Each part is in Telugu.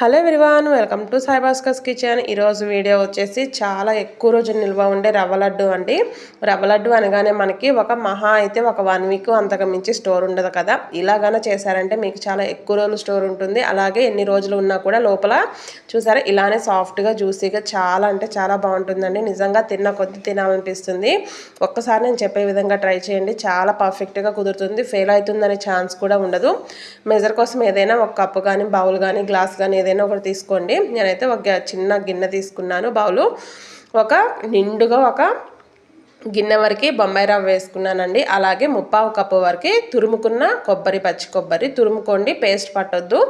Hello everyone welcome to Saibhaskar's kitchen. ఈరోజు వీడియో వచ్చేసి చాలా ఎక్కువ రోజులు నిల్వ ఉండే రవ్వ లడ్డు అండి. రవ్వ లడ్డు అనగానే మనకి ఒక మహా అయితే ఒక వన్ వీక్ అంతకు మించి స్టోర్ ఉండదు కదా. ఇలాగైనా చేశారంటే మీకు చాలా ఎక్కువ రోజులు స్టోర్ ఉంటుంది. అలాగే ఎన్ని రోజులు ఉన్నా కూడా లోపల చూసారా ఇలానే సాఫ్ట్గా జ్యూసీగా చాలా అంటే చాలా బాగుంటుందండి. నిజంగా తిన్న కొద్ది తినాలనిపిస్తుంది. ఒక్కసారి నేను చెప్పే విధంగా ట్రై చేయండి. చాలా పర్ఫెక్ట్గా కుదురుతుంది. ఫెయిల్ అవుతుందనే ఛాన్స్ కూడా ఉండదు. మెజర్ కోసం ఏదైనా ఒక కప్పు కానీ బౌల్ కానీ గ్లాస్ కానీ ఏదైనా ఒకటి తీసుకోండి. నేనైతే ఒక చిన్న గిన్నె తీసుకున్నాను బౌలు. ఒక నిండుగా ఒక గిన్నె వరకు బొంబాయి రవ్వ వేసుకున్నానండి. అలాగే ముప్పావు కప్పు వరకు తురుముకున్న కొబ్బరి పచ్చి కొబ్బరి తురుముకోండి. పేస్ట్ పట్టొద్దు.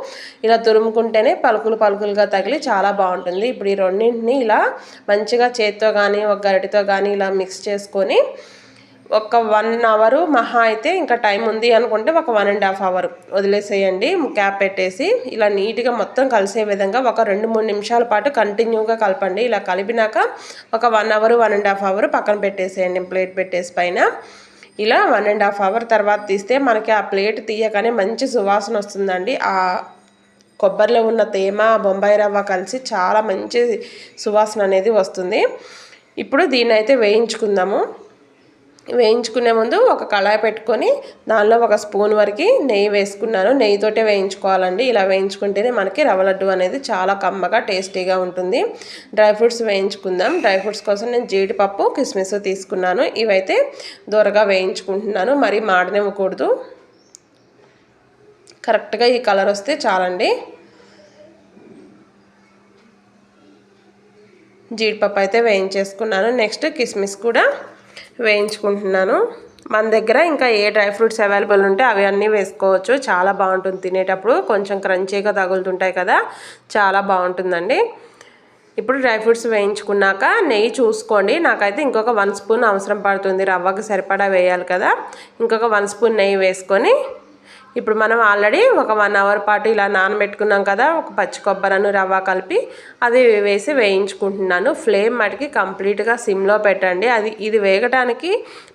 ఇలా తురుముకుంటేనే పలుకులు పలుకులుగా తగిలి చాలా బాగుంటుంది. ఇప్పుడు ఈ రెండింటిని ఇలా మంచిగా చేత్తో కానీ ఒక గరిటితో కానీ ఇలా మిక్స్ చేసుకొని ఒక వన్ అవరు మహా అయితే ఇంకా టైం ఉంది అనుకుంటే ఒక వన్ అండ్ హాఫ్ అవర్ వదిలేసేయండి. క్యాప్ పెట్టేసి ఇలా నీట్గా మొత్తం కలిసే విధంగా ఒక రెండు మూడు నిమిషాల పాటు కంటిన్యూగా కలపండి. ఇలా కలిపినాక ఒక one hour one and half hour పక్కన పెట్టేసేయండి. ప్లేట్ పెట్టేసి పైన ఇలా వన్ అండ్ హాఫ్ అవర్ తర్వాత తీస్తే మనకి ఆ ప్లేట్ తీయగానే మంచి సువాసన వస్తుందండి. ఆ కొబ్బరిలో ఉన్న తేమ బొంబాయి రవ్వ కలిసి చాలా మంచి సువాసన అనేది వస్తుంది. ఇప్పుడు దీన్ని అయితే వేయించుకుందాము. వేయించుకునే ముందు ఒక కళాయి పెట్టుకొని దానిలో ఒక స్పూన్ వరకు నెయ్యి వేసుకున్నాను. నెయ్యితోటే వేయించుకోవాలండి. ఇలా వేయించుకుంటేనే మనకి రవ్వ లడ్డు అనేది చాలా కమ్మగా టేస్టీగా ఉంటుంది. డ్రై ఫ్రూట్స్ వేయించుకుందాం. డ్రై ఫ్రూట్స్ కోసం నేను జీడిపప్పు కిస్మిస్ తీసుకున్నాను. ఇవైతే దూరగా వేయించుకుంటున్నాను. మరీ మాడనివ్వకూడదు. కరెక్ట్గా ఈ కలర్ వస్తే చాలండి. జీడిపప్పు అయితే వేయించేసుకున్నాను. నెక్స్ట్ కిస్మిస్ కూడా వేయించుకుంటున్నాను. మన దగ్గర ఇంకా ఏ డ్రై ఫ్రూట్స్ అవైలబుల్ ఉంటే అవి అన్నీ వేసుకోవచ్చు. చాలా బాగుంటుంది తినేటప్పుడు. కొంచెం క్రంచీగా తగులుతుంటాయి కదా. చాలా బాగుంటుందండి. ఇప్పుడు డ్రై ఫ్రూట్స్ వేయించుకున్నాక నెయ్యి చూసుకోండి. నాకైతే ఇంకొక వన్ స్పూన్ అవసరం పడుతుంది. రవ్వకు సరిపడా వేయాలి కదా. ఇంకొక వన్ స్పూన్ నెయ్యి వేసుకొని ఇప్పుడు మనం ఆల్రెడీ ఒక వన్ అవర్ పాటు ఇలా నానబెట్టుకున్నాం కదా ఒక పచ్చి కొబ్బరిను రవ్వ కలిపి అది వేసి వేయించుకుంటున్నాను. ఫ్లేమ్ మటుకి కంప్లీట్గా సిమ్లో పెట్టండి. అది ఇది వేగటానికి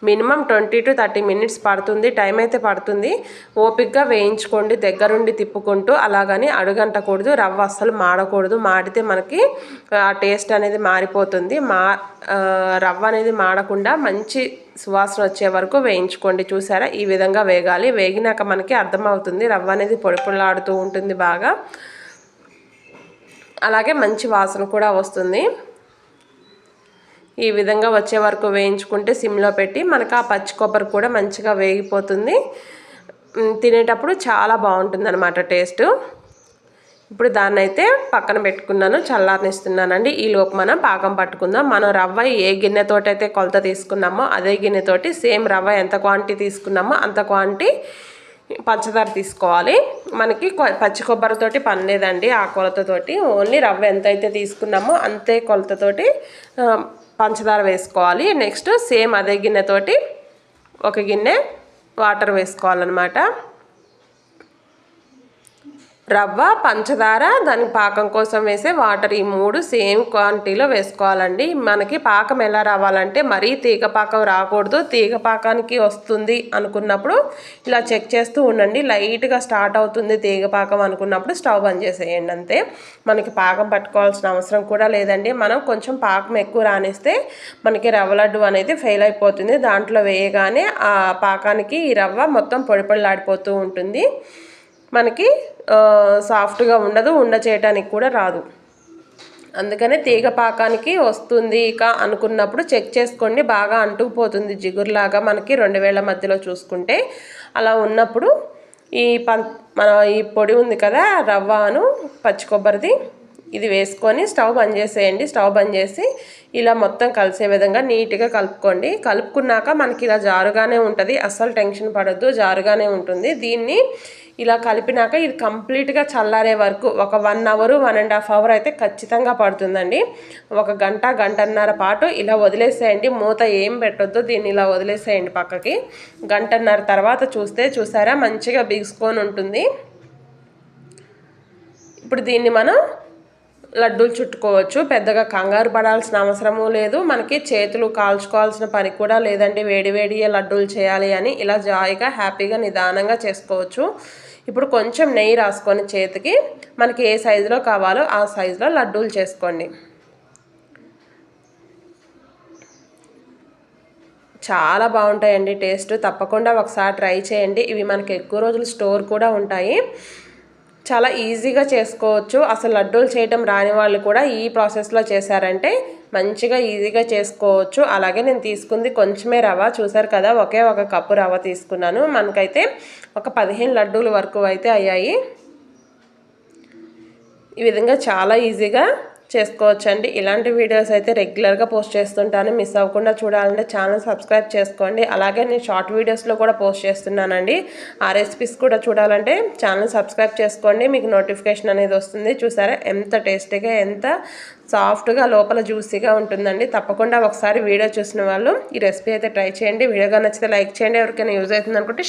minimum twenty to thirty minutes పడుతుంది టైం అయితే పడుతుంది. ఓపిక్గా వేయించుకోండి దగ్గరుండి తిప్పుకుంటూ అలాగని అడుగంటకూడదు రవ్వ అస్సలు మాడకూడదు. మాడితే మనకి ఆ టేస్ట్ అనేది మారిపోతుంది. మా రవ్వ అనేది మాడకుండా మంచి సువాసన వచ్చే వరకు వేయించుకోండి. చూసారా? ఈ విధంగా వేగాలి. వేగినాక మనకి అర్థమవుతుంది రవ్వ అనేది పొడిపొడలాడుతూ ఉంటుంది బాగా. అలాగే మంచి వాసన కూడా వస్తుంది. ఈ విధంగా వచ్చే వరకు వేయించుకుంటే సిమ్లో పెట్టి మనకు ఆ పచ్చి కొబ్బరి కూడా మంచిగా వేగిపోతుంది. తినేటప్పుడు చాలా బాగుంటుంది అనమాట టేస్ట్. ఇప్పుడు దాన్ని అయితే పక్కన పెట్టుకున్నాను చల్లారనిస్తున్నానండి. ఈ లోపు మనం పాకం పట్టుకుందాం. మనం రవ్వ ఏ గిన్నెతో అయితే కొలత తీసుకున్నామో అదే గిన్నెతోటి సేమ్ రవ్వ ఎంత క్వాంటిటీ తీసుకున్నామో అంత క్వాంటిటీ పంచదార తీసుకోవాలి. మనకి పచ్చి కొబ్బరితోటి పని లేదండి ఆ కొలతతోటి. ఓన్లీ రవ్వ ఎంత అయితే తీసుకున్నామో అంతే కొలతతోటి పంచదార వేసుకోవాలి. నెక్స్ట్ సేమ్ అదే గిన్నెతోటి ఒక గిన్నె వాటర్ వేసుకోవాలన్నమాట. రవ్వ పంచదార దాని పాకం కోసం వేసే వాటర్ ఈ మూడు సేమ్ క్వాంటిటీలో వేసుకోవాలండి. మనకి పాకం ఎలా రావాలంటే మరీ తీగ పాకం రాకూడదు. తీగ పాకానికి వస్తుంది అనుకున్నప్పుడు ఇలా చెక్ చేస్తూ ఉండండి. లైట్గా స్టార్ట్ అవుతుంది తీగ పాకం అనుకున్నప్పుడు స్టవ్ బంద్ చేసేయండి అంతే. మనకి పాకం పట్టుకోవాల్సిన అవసరం కూడా లేదండి. మనం కొంచెం పాకం ఎక్కువ రానిస్తే మనకి రవ్వ లడ్డు అనేది ఫెయిల్ అయిపోతుంది. దాంట్లో వేయగానే ఆ పాకానికి ఈ రవ్వ మొత్తం పొడిపొడిలాడిపోతూ ఉంటుంది. మనకి సాఫ్ట్గా ఉండదు ఉండ చేయటానికి కూడా రాదు. అందుకనే తీగ పాకానికి వస్తుంది ఇక అనుకున్నప్పుడు చెక్ చేసుకోండి బాగా అంటుకుపోతుంది జిగురులాగా మనకి రెండు వేల మధ్యలో చూసుకుంటే. అలా ఉన్నప్పుడు ఈ పం మన ఈ పొడి ఉంది కదా రవ్వను పచ్చి కొబ్బరిది ఇది వేసుకొని స్టవ్ బంద్ చేసేయండి. స్టవ్ బంద్ చేసి ఇలా మొత్తం కలిసే విధంగా నీట్గా కలుపుకోండి. కలుపుకున్నాక మనకి ఇలా జారుగానే ఉంటుంది. అస్సలు టెన్షన్ పడద్దు జారుగానే ఉంటుంది. దీన్ని ఇలా కలిపినాక ఇది కంప్లీట్గా చల్లారే వరకు ఒక one hour one and half hour అయితే ఖచ్చితంగా పడుతుందండి. ఒక గంట గంటన్నర పాటు ఇలా వదిలేసేయండి. మూత ఏం పెట్టొద్దు దీన్ని ఇలా వదిలేసేయండి పక్కకి. గంటన్నర తర్వాత చూస్తే చూసారా మంచిగా బిగుసుకొని ఉంటుంది. ఇప్పుడు దీన్ని మనం లడ్డూలు చుట్టుకోవచ్చు. పెద్దగా కంగారు పడాల్సిన అవసరము లేదు. మనకి చేతులు కాల్చుకోవాల్సిన పని కూడా లేదండి. వేడి లడ్డూలు చేయాలి అని ఇలా జాయిగా హ్యాపీగా నిదానంగా చేసుకోవచ్చు. ఇప్పుడు కొంచెం నెయ్యి రాసుకొని చేతికి మనకి ఏ సైజులో కావాలో ఆ సైజులో లడ్డూలు చేసుకోండి. చాలా బాగుంటాయండి టేస్ట్. తప్పకుండా ఒకసారి ట్రై చేయండి. ఇవి మనకి ఎక్కువ రోజులు స్టోర్ కూడా ఉంటాయి. చాలా ఈజీగా చేసుకోవచ్చు. అసలు లడ్డూలు చేయటం రాని వాళ్ళు కూడా ఈ ప్రాసెస్లో చేశారంటే మంచిగా ఈజీగా చేసుకోవచ్చు. అలాగే నేను తీసుకుంది కొంచెమే రవ చూసారు కదా ఒకే ఒక కప్పు రవ తీసుకున్నాను. మనకైతే ఒక పదిహేను లడ్డూల వరకు అయితే అయ్యాయి. ఈ విధంగా చాలా ఈజీగా చేసుకోవచ్చండి. ఇలాంటి వీడియోస్ అయితే రెగ్యులర్గా పోస్ట్ చేస్తుంటాను. మిస్ అవ్వకుండా చూడాలంటే ఛానల్ సబ్స్క్రైబ్ చేసుకోండి. అలాగే నేను షార్ట్ వీడియోస్లో కూడా పోస్ట్ చేస్తున్నానండి. ఆ రెసిపీస్ కూడా చూడాలంటే ఛానల్ సబ్స్క్రైబ్ చేసుకోండి. మీకు నోటిఫికేషన్ అనేది వస్తుంది. చూసారా? ఎంత టేస్టీగా ఎంత సాఫ్ట్గా లోపల జ్యూసీగా ఉంటుందండి. తప్పకుండా ఒకసారి వీడియో చూసిన వాళ్ళు ఈ రెసిపీ అయితే ట్రై చేయండి. వీడియోగా నచ్చితే లైక్ చేయండి. ఎవరికైనా యూజ్ అవుతుంది అనుకుంటే